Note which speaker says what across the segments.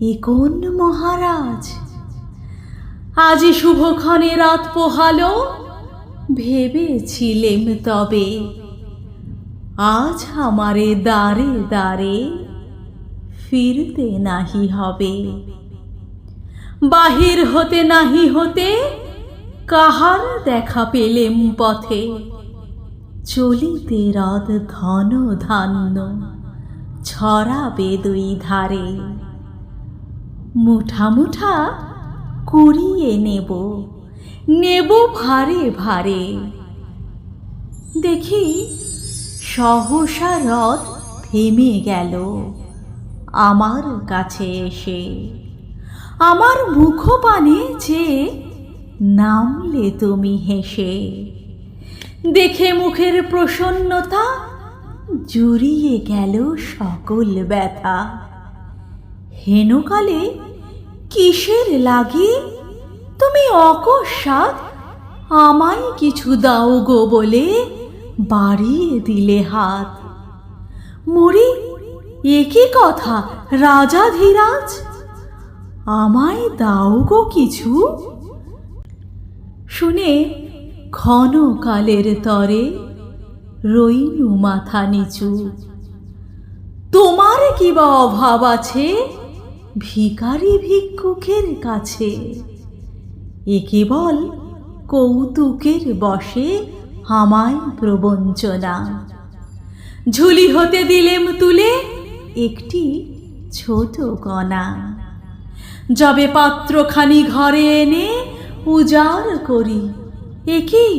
Speaker 1: এ কোন মহারাজ? আজ শুভক্ষণে রাত পোহালো, ভেবেছিলেম তবে আজ আমারে দ্বারে দ্বারে ফিরতে নাহি হবে। বাহির হতে নাহি হতে কাহার দেখা পেলেম পথে? চলিতে হ্রদ ধন ধান্য ছড়াবে দুই ধারে। মুঠা মুঠা কুড়িয়ে নেব নেব ভারে ভারে। দেখি সহসা রথ থেমে গেল আমার কাছে এসে। আমার মুখপানে যে নামলে তুমি হেসে। দেখে মুখের প্রসন্নতা জুড়িয়ে গেল সকল ব্যথা। হেনকালে কিসের লাগে? তুমি অকস্মাৎ আমায় কিছু দাও গো বলে বাড়িয়ে দিলে হাত। মরি একই কথা? রাজা ধীরাজ, আমায় দাও গো কিছু? শুনে ঘন কালের তরে রইনু মাথা নিচু। তোমার কি বা অভাব আছে? ভিখারি ভিক্ষুকের কাছে। এ কেবল কৌতুকের বসে আমায় প্রবঞ্চনা। ঝুলি হতে দিলেম তুলে একটি ছোট কণা। যবে পাত্রখানি ঘরে এনে উজাড় করি একই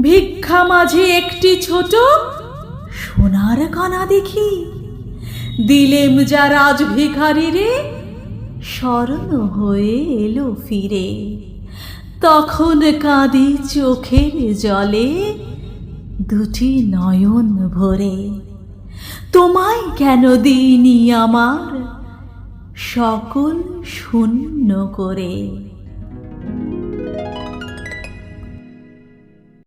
Speaker 1: ভিক্ষা মাঝে একটি ছোট সোনার কণা দেখি। দিলেম যা রাজ ভিখারি রে। স্মরণ হয়ে এলো ফিরে। তখন কাঁদি চোখের জলে দুটি নয়ন ভরে। তোমায় কেন দিইনি আমার সকল শূন্য করে?